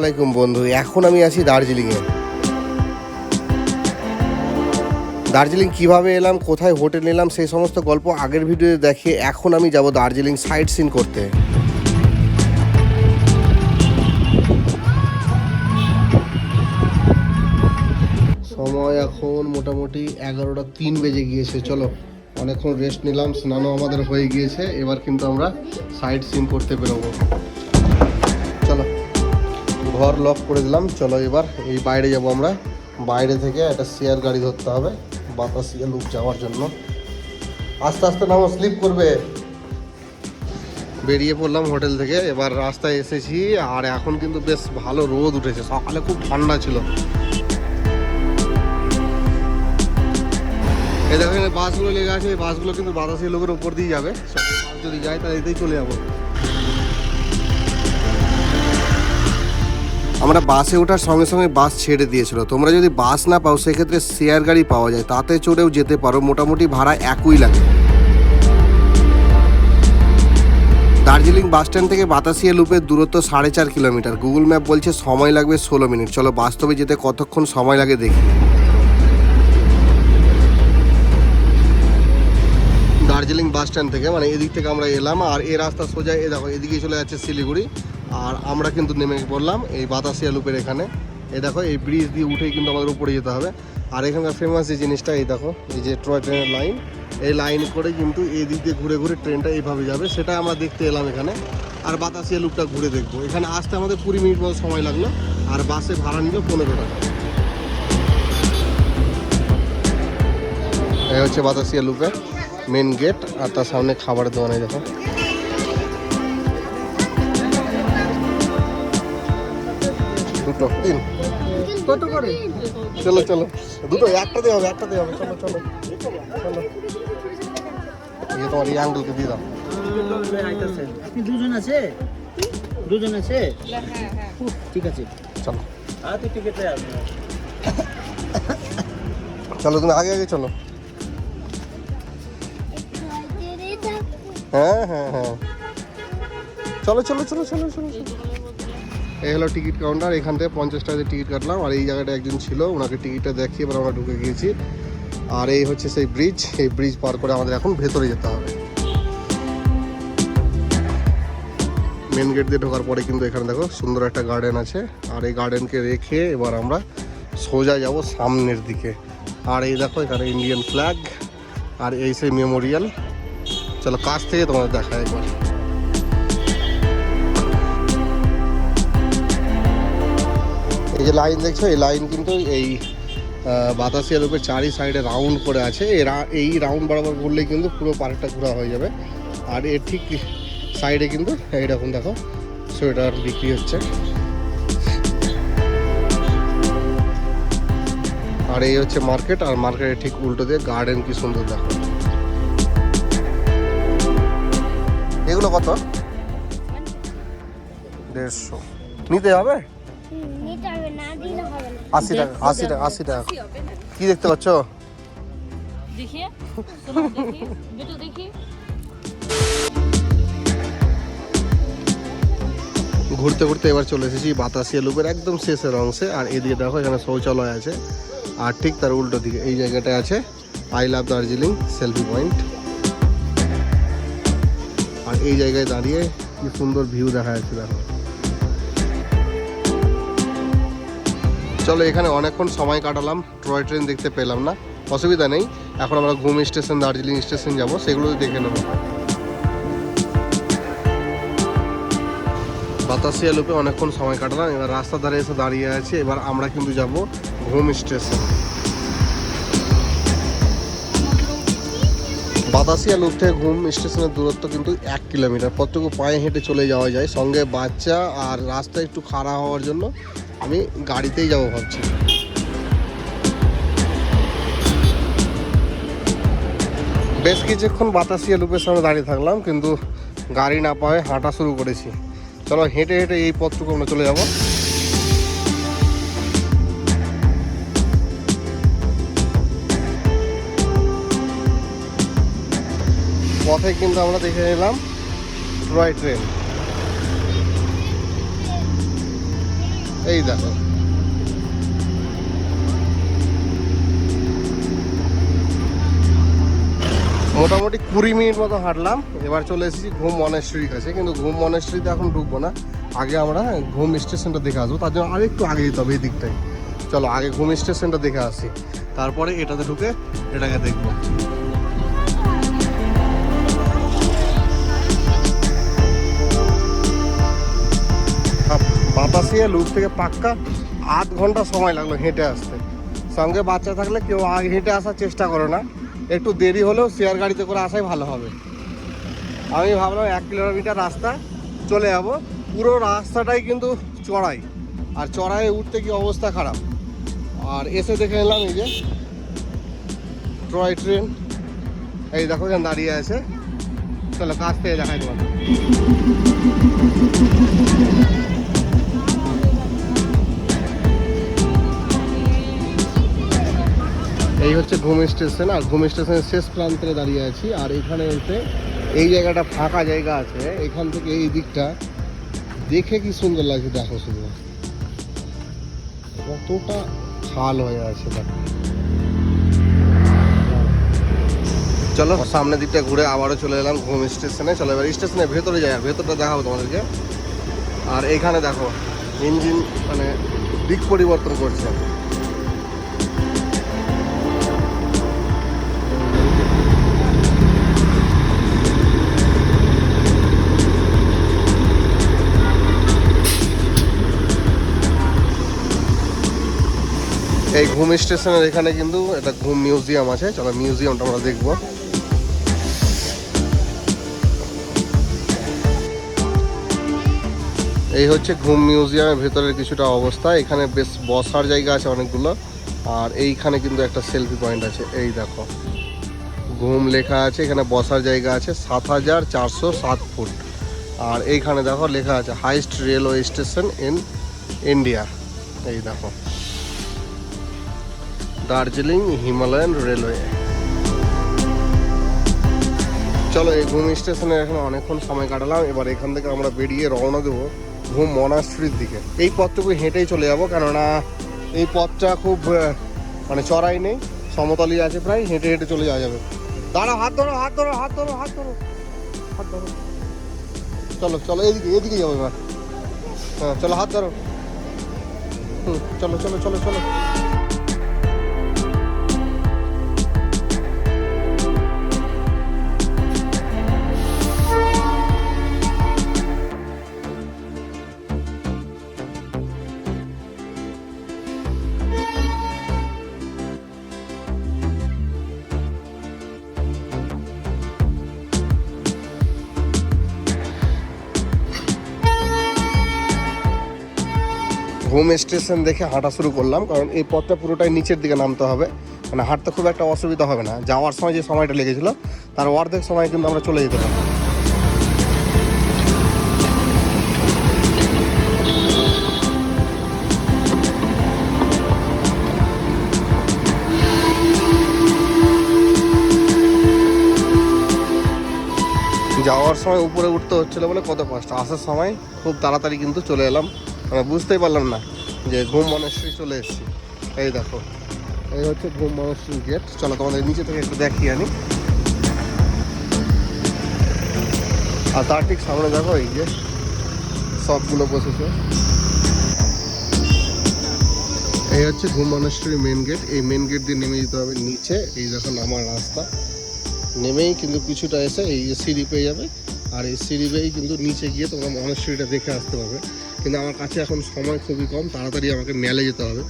আলাইকুম বন্ধু, এখন আমি আছি দার্জিলিংয়ে। দার্জিলিং কীভাবে এলাম, কোথায় হোটেল নিলাম, সেই সমস্ত গল্প আগের ভিডিওতে দেখে এখন আমি যাব দার্জিলিং সাইট সিন করতে। সময় এখন মোটামুটি এগারোটা তিন বেজে গিয়েছে, চলো। অনেকক্ষণ রেস্ট নিলাম, স্নানও আমাদের হয়ে গিয়েছে, এবার কিন্তু আমরা সাইট সিন করতে বেরোবো। ঘর লক করে দিলাম। চলো এবার এই বাইরে যাব আমরা। বাইরে থেকে একটা শেয়ার গাড়ি ধরতে হবে। বাতাসিয়া লুক যাওয়ার জন্য। আস্তে আস্তে নামো স্লিপ করবে। বেরিয়ে পড়লাম হোটেল থেকে। এবার রাস্তায় এসেছি। আর এখন কিন্তু বেশ ভালো রোদ উঠেছে। সকালে খুব ঠান্ডা ছিল। এই দেখো বাসগুলো লেগে আছে। এই বাসগুলো কিন্তু বাতাসি লোকের উপর দিয়ে যাবে। যদি যায়, তাহলে এতেই চলে যাব। আমরা বাসে ওঠার সঙ্গে সঙ্গে বাস ছেড়ে দিয়েছিল। তোমরা যদি বাস না পাও, সেক্ষেত্রে শেয়ার গাড়ি পাওয়া যায়। তাতে চড়েও যেতে পারো। মোটামুটি ভাড়া একই লাগে। দার্জিলিং বাস স্ট্যান্ড থেকে বাতাসিয়া লুপের দূরত্ব সাড়ে চার কিলোমিটার। গুগল ম্যাপ বলছে, সময় লাগবে ষোলো মিনিট। চলো বাস্তবে যেতে কতক্ষণ সময় লাগে দেখি। দার্জিলিং বাস স্ট্যান্ড থেকে মানে এদিক থেকে আমরা এলাম, আর এই রাস্তা সোজা এ দেখো এদিকে চলে যাচ্ছে শিলিগুড়ি। আর আমরা কিন্তু নেমে পড়লাম এই বাতাসিয়া লুপের এখানে। এই দেখো, এই ব্রিজ দিয়ে উঠেই কিন্তু আমাদের উপরে যেতে হবে। আর এখানকার ফেমাস যে জিনিসটা, এই দেখো, এই যে টয় ট্রেনের লাইন এই লাইন করে কিন্তু এই দিক দিয়ে ঘুরে ঘুরে ট্রেনটা এইভাবে যাবে। সেটা আমরা দেখতে এলাম এখানে। আর বাতাসিয়া লুপটা ঘুরে দেখব। এখানে আসতে আমাদের কুড়ি মিনিট মতো সময় লাগল। আর বাসে ভাড়া নিল পনেরো টাকা। এই হচ্ছে বাতাসিয়া লুপে মেন গেট আর তার সামনে খাবারের দোকানে দেখো। তিন। কত করে? চলো চলো। দুটো একটাতে হবে একটাতে হবে। চলো চলো। চলো। এই তোমার এই আঙ্কেলকে দিয়ে দাও। আপনি দুজন আছে? দুজন আছে? ঠিক আছে। চলো। চলো তুমি আগে আগে চলো। হ্যাঁ হ্যাঁ হ্যাঁ। চলো চলো চলো চলো চলো চলো। এই হলো টিকিট কাউন্টার, এখান থেকে পঞ্চাশ টাকা টিকিট কাটলাম, আর এই জায়গাটা একজন ছিল, ওনাকে টিকিটটা দেখিয়ে এবার আমরা ঢুকে গিয়েছি। আর এই হচ্ছে সেই ব্রিজ এই ব্রিজ পার করে আমাদের এখন ভেতরে যেতে হবে। মেন গেট দিয়ে ঢোকার পরে কিন্তু এখানে দেখো সুন্দর একটা গার্ডেন আছে, আর এই গার্ডেনকে রেখে এবার আমরা সোজা যাব সামনের দিকে। আর এই দেখো এখানে ইন্ডিয়ান ফ্ল্যাগ আর এই সেই মেমোরিয়াল চলো কাছ থেকে তোমাদের দেখায় একবার। এই যে লাইন দেখছ, এই লাইন কিন্তু এই বাতাসিয়া লুপের চারি সাইডে রাউন্ড করে আছে। এই রাউন্ড বরাবর ঘুরলেই কিন্তু পুরো পার্কটা ঘোরা হয়ে যাবে। আর এর ঠিক সাইডে কিন্তু এইরকম দেখো, সোয়েটার বিক্রি হচ্ছে। আর এই হচ্ছে মার্কেট আর মার্কেটের ঠিক উল্টো দিয়ে গার্ডেন কি সুন্দর দেখো। এগুলো কত? দেড়শো। নিতে হবে? কি দেখতে পাচ্ছ? ঘুরতে ঘুরতে এবার চলে এসেছি বাতাসিয়া লুপের একদম শেষের অংশে। আর এদিকে দেখো এখানে শৌচালয় আছে। আর ঠিক তার উল্টো দিকে এই জায়গাটা আছে I love Darjeeling selfie point. আর এই জায়গায় দাঁড়িয়ে কি সুন্দর ভিউ দেখা যাচ্ছে দেখো। চলো, এখানে অনেকক্ষণ সময় কাটালাম টয় ট্রেন দেখতে পেলাম না, অসুবিধা নেই। এখন আমরা ঘুম স্টেশন, দার্জিলিং স্টেশন যাব, সেগুলো দেখে নেব। বাতাসিয়া লুপে অনেকক্ষণ সময় কাটালাম, এবার রাস্তা ধারে এসে দাঁড়িয়ে আছি, এবার আমরা কিন্তু যাব ঘুম স্টেশন। বাতাসিয়া লুপ থেকে ঘুম স্টেশনের দূরত্ব কিন্তু এক কিলোমিটার কতটুকু পায়ে হেঁটে চলে যাওয়া যায়। সঙ্গে বাচ্চা আর রাস্তা একটু খারাপ হওয়ার জন্য আমি গাড়িতেই যাব ভাবছি। বেশ কিছুক্ষণ বাতাসিয়া লুপের সামনে দাঁড়িয়ে থাকলাম, কিন্তু গাড়ি না পাওয়ায় হাঁটা শুরু করেছি। চলো হেঁটে হেঁটে এই পথটুকু আমরা চলে যাব। পথে কিন্তু আমরা দেখে নিলাম টয় ট্রেন। এই দেখো। মোটামুটি কুড়ি মিনিট মতো হাঁটলাম। এবার চলে এসেছি ঘুম মনেশ্রীর কাছে, কিন্তু ঘুম মনেশ্রীতে এখন ঢুকবো না। আগে আমরা ঘুম স্টেশনটা দেখে আসব। তার জন্য আর একটু আগে যেতে হবে এই দিকটায় চলো, আগে ঘুম স্টেশনটা দেখে আসি। তারপরে এটাতে ঢুকে এটাকে দেখব। বাতাসিয়া লুপ থেকে পাক্কা আধ ঘণ্টা সময় লাগল হেঁটে আসতে। সঙ্গে বাচ্চা থাকলে কেউ আগে হেঁটে আসার চেষ্টা করো না। একটু দেরি হলেও শেয়ার গাড়িতে করে আসাই ভালো হবে। আমি ভাবলাম এক কিলোমিটার রাস্তা চলে যাব। পুরো রাস্তাটাই কিন্তু চড়াই। আর চড়াইয়ে উঠতে কি অবস্থা খারাপ? আর এসে দেখে এলাম এই যে টয় ট্রেন। এই দেখো এখানে দাঁড়িয়ে আছে। চলো কাছ থেকে দেখাই তোমাদের এই হচ্ছে ঘুম স্টেশন, আর ঘুম স্টেশনের শেষ প্রান্তে দাঁড়িয়ে আছি, আর এখানে এসে এই জায়গাটা ফাঁকা জায়গা আছে, এখান থেকে এই দিকটা। দেখে কি সুন্দর লাগছে দেখো শুধু। কতটা খাল হয়ে আছে চলো, সামনের দিকটা ঘুরে আবারও চলে এলাম ঘুম স্টেশনে। চলো, এবার স্টেশনের ভেতরে যাই ভেতরটা দেখাবো তোমাদেরকে। আর এখানে দেখো, ইঞ্জিন মানে দিক পরিবর্তন করছে। এই ঘুম স্টেশনের এখানে কিন্তু একটা ঘুম মিউজিয়াম আছে। চলো মিউজিয়ামটা আমরা দেখব। এই হচ্ছে ঘুম মিউজিয়ামের ভেতরের কিছুটা অবস্থা। এখানে বেশ বসার জায়গা আছে অনেকগুলো। আর এইখানে কিন্তু একটা সেলফি পয়েন্ট আছে। এই দেখো, ঘুম লেখা আছে। এখানে বসার জায়গা আছে সাত হাজার চারশো সাত ফুট। আর এইখানে দেখো লেখা আছে, highest railway station in India. এই দেখো। Darjeeling, Himalayan railway. চলো, এই ঘুম স্টেশনে এখন অনেকক্ষণ সময় কাটালাম। এবার এখান থেকে আমরা বেরিয়ে রওনা দেবো ঘুম মনাস্ট্রির দিকে। এই পথটুকু হেঁটেই চলে যাব, কেননা এই পথটা খুব মানে চড়াই নেই। সমতলই আছে প্রায়, হেঁটে হেঁটে চলে যাওয়া যাবে। দাঁড়াও, হাত ধরো হাত ধরো হাত ধরো হাত ধরো। হাত ধরো। চলো চলো, এদিকে এদিকে যাব এবার। হ্যাঁ চলো, হাত ধরো। হুম, চলো চলো চলো চলো। ঘুম স্টেশন দেখে হাঁটা শুরু করলাম, কারণ এই পথটা পুরোটাই নিচের দিকে নামতে হবে। মানে হাঁটতে খুব একটা অসুবিধা হবে না। যাওয়ার সময় যে সময়টা লেগেছিল, তার অর্ধেক সময় কিন্তু আমরা চলে যেতে পারি যাওয়ার সময় উপরে উঠতে হচ্ছিল বলে কত কষ্ট। আসার সময় খুব তাড়াতাড়ি কিন্তু চলে এলাম। মানে বুঝতেই পারলাম না যে ঘুম মনেশ্রী চলে এসেছি। এই দেখো, এই হচ্ছে ঘুম মনেশ্রী গেট চলো তোমাদের নিচে থেকে একটু দেখিয়ে আনি। আর তার ঠিক সামনে দেখো, এই যে সবগুলো বসেছে। এই হচ্ছে ঘুম মনেশ্রী মেন গেট এই মেন গেট দিয়ে নেমে যেতে হবে নিচে। এই দেখো, নামার রাস্তা। নেমেই কিন্তু কিছুটা এসে এই সিঁড়ি পেয়ে যাবে। আর এই সিঁড়ি পেয়েই কিন্তু নিচে গিয়ে তোমরা মনেশ্রীটা দেখে আসতে পারবে। কিন্তু আমার কাছে এখন সময় খুবই কম, তাড়াতাড়ি আমাকে মেলে যেতে হবে,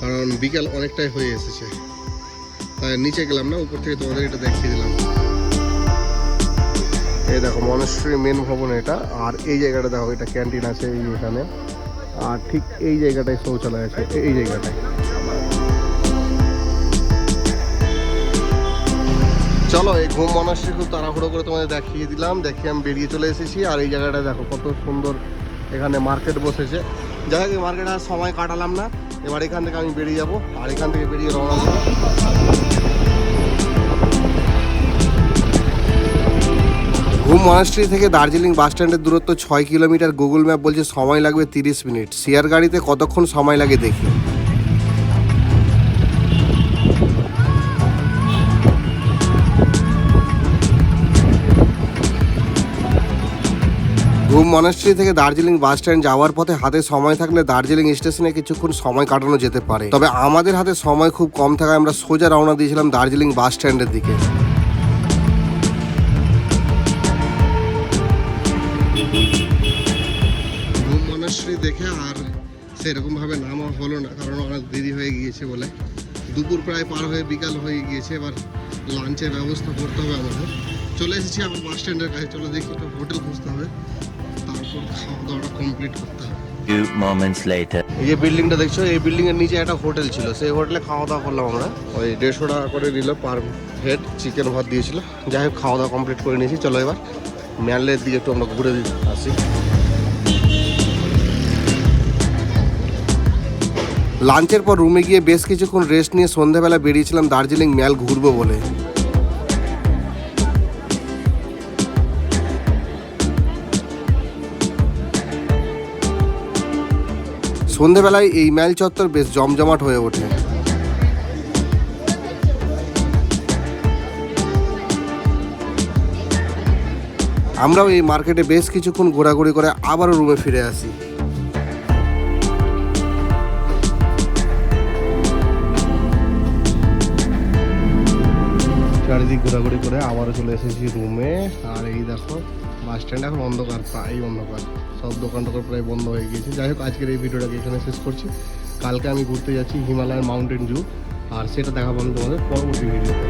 কারণ বিকেল অনেকটাই হয়ে এসেছে। তাই নিচে গেলাম না, উপর থেকে তোমাদের এটা দেখিয়ে দিলাম। এই দেখো, মনেশ্রী মেন ভবন এটা, আর এই জায়গাটা দেখো, এটা ক্যান্টিন আছে এই এখানে। আর ঠিক এই জায়গাটায় শৌচালয় আছে, এই জায়গাটায়। চলো, এই ঘুম মনাশ্রী খুব তাড়াহুড়ো করে তোমাদের দেখিয়ে দিলাম, দেখিয়ে আমি বেরিয়ে চলে এসেছি, আর এই জায়গাটা দেখো, কত সুন্দর এখানে মার্কেট বসেছে। যাই হোক মার্কেট আর সময় কাটালাম না। এবার এখান থেকে আমি বেরিয়ে যাব, আর এখান থেকে বেরিয়ে রওনা দেবো। ঘুম মনাস্ট্রি থেকে দার্জিলিং বাস স্ট্যান্ডের দূরত্ব ছয় কিলোমিটার গুগল ম্যাপ বলছে সময় লাগবে তিরিশ মিনিট শেয়ার গাড়িতে কতক্ষণ সময় লাগে দেখি। ঘুম মনাস্ট্রি থেকে দার্জিলিং বাস স্ট্যান্ড যাওয়ার পথে হাতে সময় থাকলে দার্জিলিং স্টেশনে কিছুক্ষণ সময় কাটানো যেতে পারে। তবে আমাদের হাতে সময় খুব কম থাকায় আমরা সোজা রওনা দিয়েছিলাম দার্জিলিং বাস স্ট্যান্ডের দিকে। দেখে আর সেরকমভাবে নামা হলো না, কারণ অনেক দেরি হয়ে গিয়েছে বলে। দুপুর প্রায় পার হয়ে বিকাল হয়ে গিয়েছে, এবার লাঞ্চের ব্যবস্থা করতে হবে আমাদের। চলে এসেছি আমার বাস স্ট্যান্ডের কাছে, চলে দেখি একটা হোটেল খুঁজতে হবে। খাওয়া কমপ্লিট Few moments later. এই যে বিল্ডিংটা দেখছ, এই বিল্ডিং এর নিচে একটা হোটেল ছিল। সেই হোটেলে খাওয়া দাওয়া করলাম আমরা। ওই দেড়শো টাকা করে নিল পার হেড চিকেন ভাত দিয়েছিল। যাই হোক খাওয়া দাওয়া কমপ্লিট করে নিয়েছি। চলো এবার ম্যানলের দিকে একটু আমরা ঘুরে আসি। লাঞ্চের পর রুমে গিয়ে বেশ কিছুক্ষণ রেস্ট নিয়ে সন্ধ্যাবেলা বেরিয়েছিলাম দার্জিলিং ম্যাল ঘুরবো বলে। সন্ধেবেলায় এই ম্যাল চত্বর বেশ জমজমাট হয়ে ওঠে। আমরাও এই মার্কেটে বেশ কিছুক্ষণ ঘোরাঘুরি করে আবারও রুমে ফিরে আসি। চারিদিক ঘোরাঘুরি করে আবারও চলে এসেছি রুমে। আর এই দেখো বাস স্ট্যান্ড এখন অন্ধকার প্রায় অন্ধকার। সব দোকান টোকান প্রায় বন্ধ হয়ে গিয়েছে। যাই হোক, আজকের এই ভিডিওটাকে এখানে শেষ করছি। কালকে আমি ঘুরতে যাচ্ছি হিমালয়ান মাউন্টেন জু, আর সেটা দেখাবো আমি তোমাদের পরবর্তী ভিডিওতে।